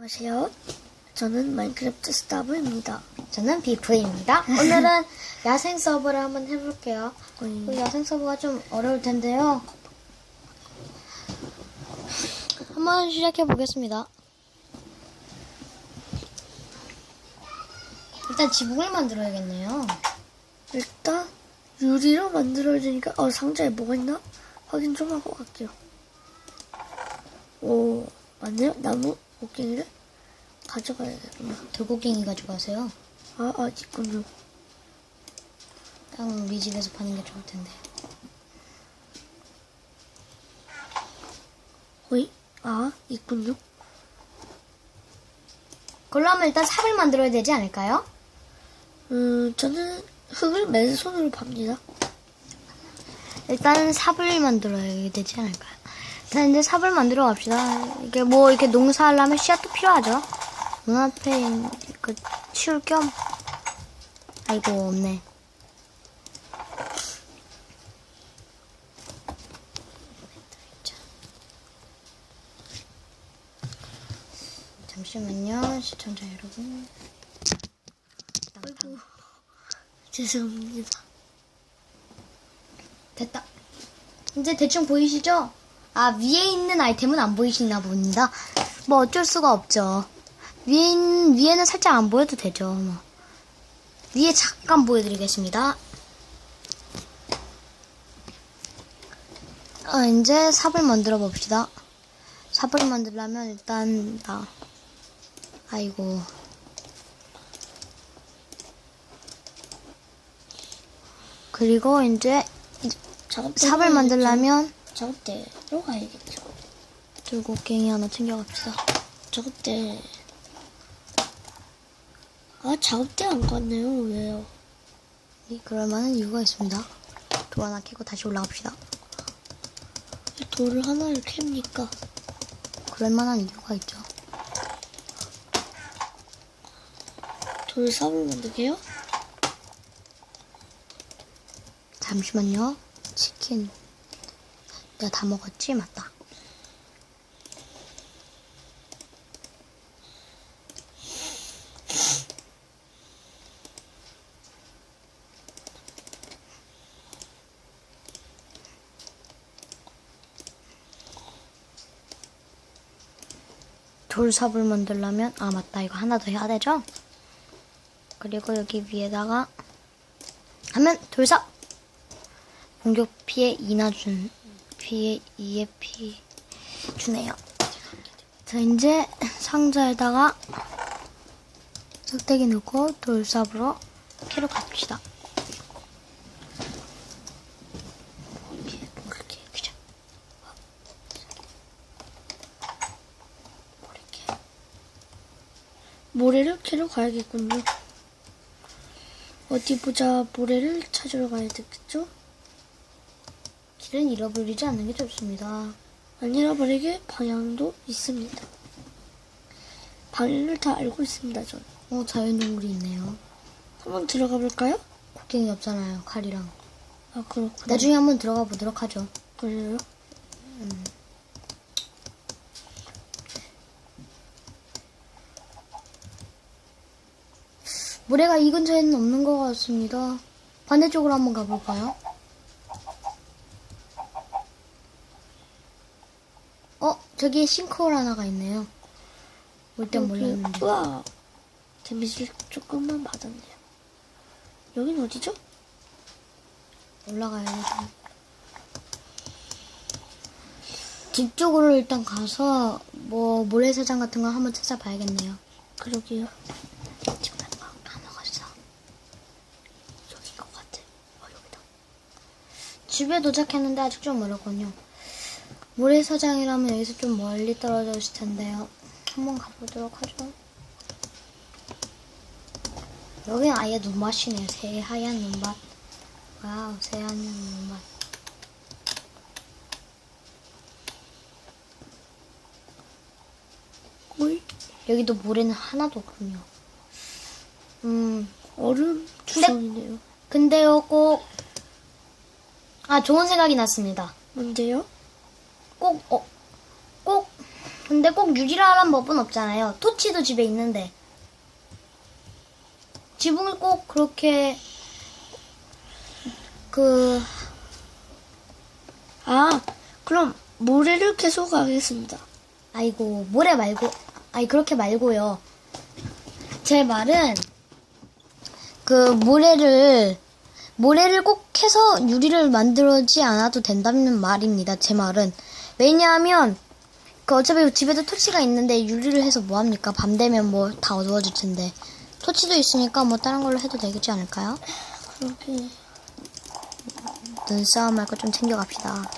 안녕하세요. 저는 마인크래프트 스타브입니다. 저는 비프입니다. 오늘은 야생 서버를 한번 해볼게요. 음. 그 야생 서버가 좀 어려울 텐데요. 한번 시작해 보겠습니다. 일단 지붕을 만들어야겠네요. 일단 유리로 만들어야 되니까 어 상자에 뭐가 있나 확인 좀 하고 갈게요. 오 맞네요. 나무 곡괭이를 가져가야겠구나. 돌고갱이 가져가세요. 아, 아 있군요. 땅 우리 집에서 파는 게 좋을 텐데. 호이 아 있군요. 그걸로 하면 일단 삽을 만들어야 되지 않을까요? 음 저는 흙을 맨손으로 팝니다. 일단 삽을 만들어야 되지 않을까요? 일단 이제 삽을 만들어 갑시다. 이게 뭐 이렇게 농사하려면 씨앗도 필요하죠. 눈앞에 그 치울 겸 아이고 없네. 잠시만요, 시청자 여러분. 아이고 죄송합니다. 됐다. 이제 대충 보이시죠? 아, 위에 있는 아이템은 안 보이시나 봅니다. 뭐 어쩔 수가 없죠. 위에, 있- 위에는 살짝 안 보여도 되죠. 뭐. 위에 잠깐 보여드리겠습니다. 아, 이제 삽을 만들어 봅시다. 삽을 만들려면 일단, 나, 아이고. 그리고 이제 삽을 만들려면 작업대로 가야겠죠. 돌고갱이 하나 챙겨갑시다. 작업대 아 작업대 안 갔네요. 왜요? 네, 그럴 만한 이유가 있습니다. 돌 하나 캐고 다시 올라갑시다. 왜 돌을 하나를 캡니까? 그럴 만한 이유가 있죠. 돌 삽을 만들게요? 잠시만요. 치킨. 내가 다 먹었지? 맞다. 돌삽을 만들려면 아 맞다 이거 하나 더 해야 되죠? 그리고 여기 위에다가 하면 돌삽 공격 피해 2나 준 2의 피 주네요. 자 이제 상자에다가 석대기 넣고 돌삽으로 캐러 갑시다. 모래를 캐러 가야겠군요. 어디 보자 모래를 찾으러 가야 되겠죠? 길은 잃어버리지 않는 게 좋습니다. 안 잃어버리게 방향도 있습니다. 방향을 다 알고 있습니다. 전 어 자연동굴이 있네요. 한번 들어가 볼까요? 곡괭이 없잖아요 칼이랑. 아 그렇구나. 나중에 한번 들어가 보도록 하죠. 그래요? 모래가 이 근처에는 없는 것 같습니다. 반대쪽으로 한번 가볼까요? 어, 저기 싱크홀 하나가 있네요. 올 땐 몰랐는데. 우와 데미지 조금만 받았네요. 여긴 어디죠? 올라가야 돼. 뒤쪽으로 일단 가서 뭐 모래사장 같은 거 한번 찾아봐야겠네요. 그러게요. 지금 다 먹었어. 여긴 것 같아. 어 여기다. 집에 도착했는데 아직 좀 멀었군요. 모래사장이라면 여기서 좀 멀리 떨어져 있을 텐데요. 한번 가보도록 하죠. 여긴 아예 눈밭이네요. 새하얀 눈밭. 와우, 새하얀 눈밭. 어이? 여기도 모래는 하나도 없군요. 음, 얼음 주성이네요. 근데요, 꼭, 아, 좋은 생각이 났습니다. 뭔데요? 꼭, 어, 꼭 근데 꼭 유리라란 법은 없잖아요. 토치도 집에 있는데. 지붕을 꼭 그렇게 그 아, 그럼 모래를 계속 하겠습니다. 아이고 모래 말고 아니 그렇게 말고요. 제 말은 그 모래를 모래를 꼭 해서 유리를 만들지 않아도 된다는 말입니다. 제 말은 왜냐하면 그 어차피 집에도 토치가 있는데 유리를 해서 뭐 합니까? 밤 되면 뭐 다 어두워질 텐데 토치도 있으니까 뭐 다른 걸로 해도 되지 않을까요? 그렇게. 눈싸움 할 거 좀 챙겨갑시다.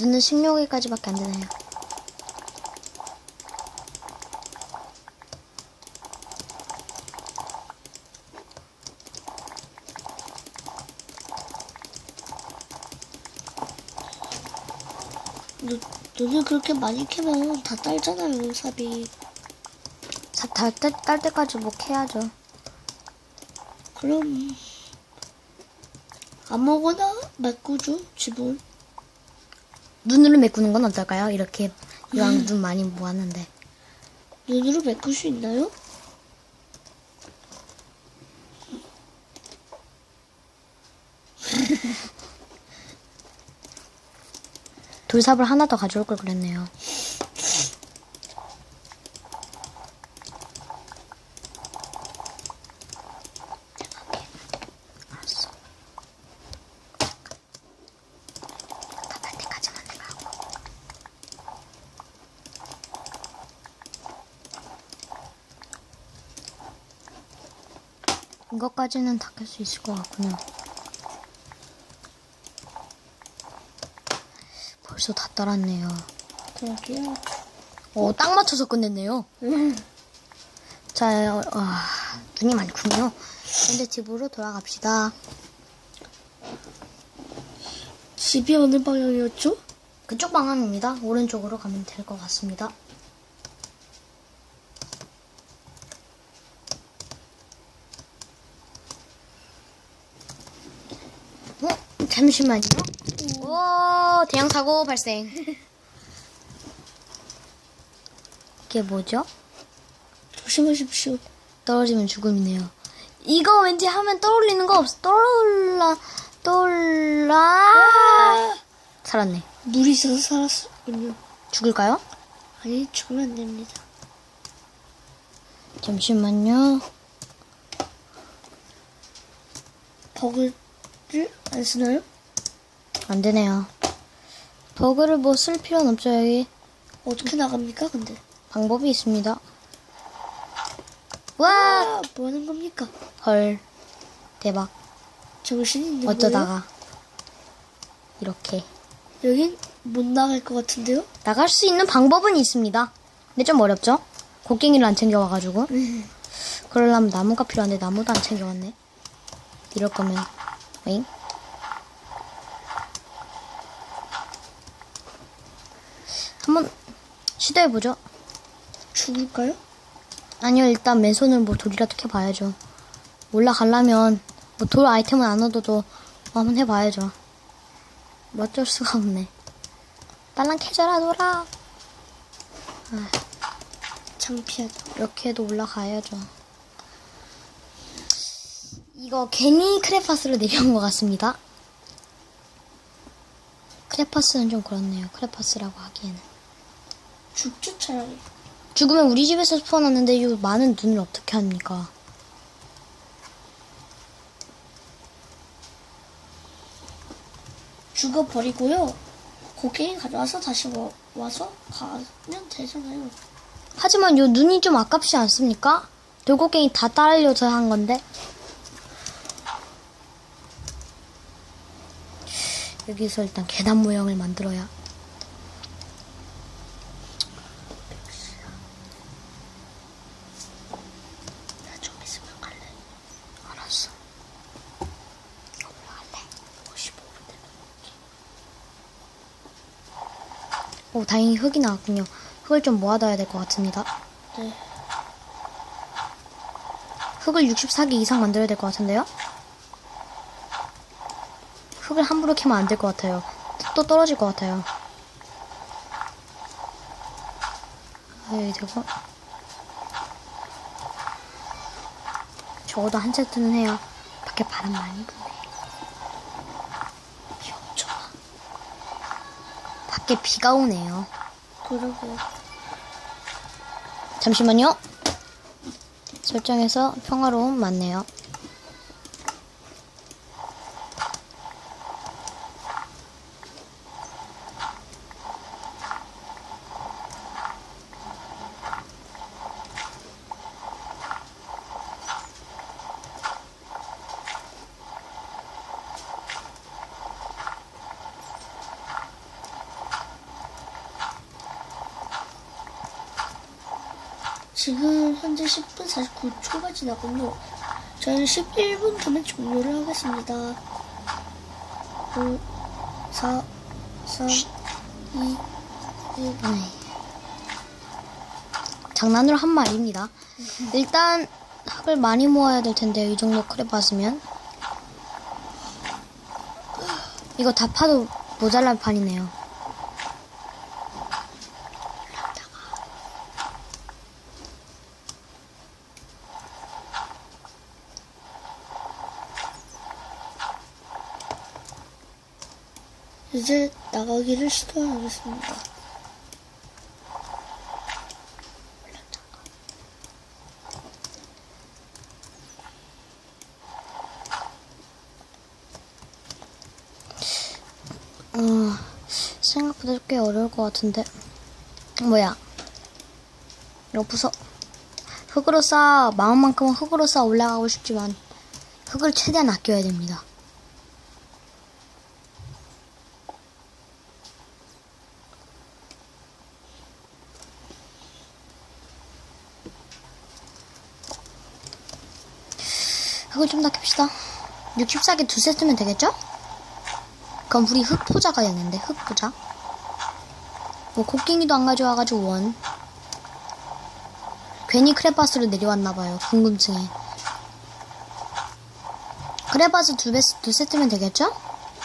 눈은 16일까지밖에 안 되네요. 눈, 눈을 그렇게 많이 캐면 다 딸잖아요, 삽이. 딸, 때, 딸 때까지 뭐 해야죠. 그럼, 아무거나 메꾸죠, 집은. 눈으로 메꾸는 건 어떨까요? 이렇게 이왕 눈 많이 모았는데. 눈으로 메꿀 수 있나요? 돌삽을 하나 더 가져올 걸 그랬네요. 이것까지는 닦을 수 있을 것 같군요. 벌써 다 따랐네요. 그러게요. 어, 딱 맞춰서 끝냈네요. 자, 어, 아, 눈이 많군요. 근데 집으로 돌아갑시다. 집이 어느 방향이었죠? 그쪽 방향입니다. 오른쪽으로 가면 될 것 같습니다. 어? 잠시만요. 오, 대형 사고 발생. 이게 뭐죠? 조심하십시오. 떨어지면 죽음이네요. 이거 왠지 하면 떠올리는 거 없어. 떠올라, 떠올라. 살았네. 물이 있어서 살았군요. 죽을까요? 아니, 죽으면 안 됩니다. 잠시만요. 버그를 안 쓰나요? 안 되네요. 버그를 뭐 쓸 필요는 없죠, 여기. 어떻게 나갑니까, 근데? 방법이 있습니다. 와! 아, 뭐 하는 겁니까? 헐. 대박. 정신이 있는 거예요? 어쩌다가. 이렇게. 여긴 못 나갈 것 같은데요? 나갈 수 있는 방법은 있습니다. 근데 좀 어렵죠? 곡괭이를 안 챙겨와가지고. 그러려면 나무가 필요한데 나무도 안 챙겨왔네. 이럴 거면, 잉? 한번 시도해보죠. 죽을까요? 아니요, 일단 맨손으로 뭐 돌이라도 캐봐야죠. 올라가려면, 뭐 돌 아이템은 안 얻어도 한번 해봐야죠. 뭐 어쩔 수가 없네. 딸랑 캐져라, 돌아. 창피하다. 이렇게 해도 올라가야죠. 이거 괜히 크레파스로 내려온 것 같습니다. 크레파스는 좀 그렇네요. 크레파스라고 하기에는. 죽죠, 차라리. 죽으면 우리 집에서 스폰하는데 이 많은 눈을 어떻게 합니까? 죽어버리고요. 곡괭이 가져와서 다시 와, 와서 가면 되잖아요. 하지만 요 눈이 좀 아깝지 않습니까? 돌고갱이 다 따르려서 한 건데. 여기서 일단 계단 모양을 만들어야. 나 좀 있으면 갈래. 알았어. 올라갈래. 55분 되면. 오, 다행히 흙이 나왔군요. 흙을 좀 모아둬야 될 것 같습니다. 네. 흙을 64개 이상 만들어야 될 것 같은데요? 흙을 함부로 캐면 안 될 것 같아요. 속도 떨어질 것 같아요. 여기 되고. 적어도 한 세트는 해요. 밖에 바람 많이 부네. 비 엄청 와. 밖에 비가 오네요. 그러게. 잠시만요. 설정에서 평화로움 맞네요. 지금 현재 10분 49초가 지나군요. 저는 11분 전에 종료를 하겠습니다. 5, 4, 3, 2, 1. 네. 장난으로 한 말입니다. 일단 흙을 많이 모아야 될 텐데요. 이 정도 크레 봤으면 이거 다 파도 모자랄 판이네요. 이제 나가기를 시도하겠습니다. 어, 생각보다 꽤 어려울 것 같은데. 뭐야? 이거 부서. 흙으로 쌓아, 마음만큼은 흙으로 쌓아 올라가고 싶지만, 흙을 최대한 아껴야 됩니다. 캡시다. 64개 두 세트면 되겠죠? 그럼 우리 흑포자가 됐는데 흑포자 뭐 곡괭이도 안 가져와가지고 원 괜히 크레파스로 내려왔나봐요 궁금증에 크레파스 두, 배, 두 세트면 되겠죠?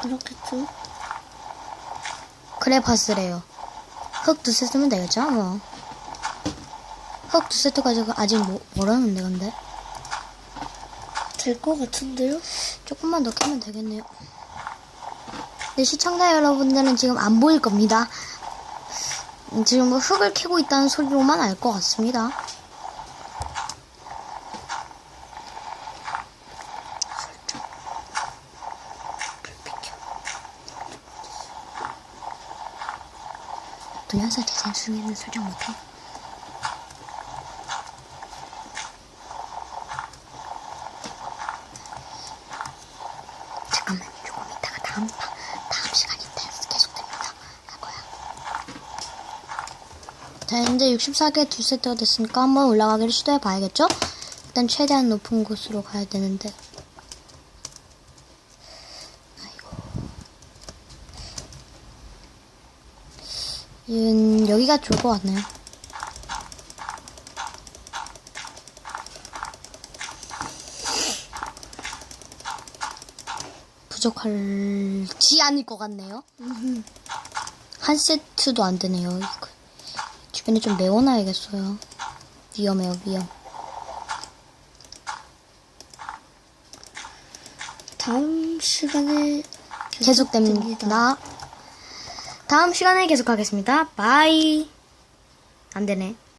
그렇겠죠? 크레파스래요 흙 두 세트면 되겠죠? 뭐. 흙 두 세트 가지고 아직 뭐, 뭐라는데 근데 될 것 같은데요? 조금만 더 캐면 되겠네요 네 시청자 여러분들은 지금 안 보일 겁니다 음, 지금 뭐 흙을 캐고 있다는 소리로만 알 것 같습니다 동영상 디자인 중에는 설정 못해. 잠깐만 조금 다음 파- 다음 시간이 때 계속됩니다. 할 거야. 자 현재 64개 두 세트가 됐으니까 한번 올라가기를 시도해 봐야겠죠? 일단 최대한 높은 곳으로 가야 되는데. 아이고. 음, 여기가 좋을 것 같네요. 부족할지 않을 것 같네요. 한 세트도 안 되네요. 이거. 주변에 좀 메워놔야겠어요. 위험해요, 위험. 다음 시간에 계속됩니다. 다음 시간에 계속하겠습니다. 바이. 안 되네.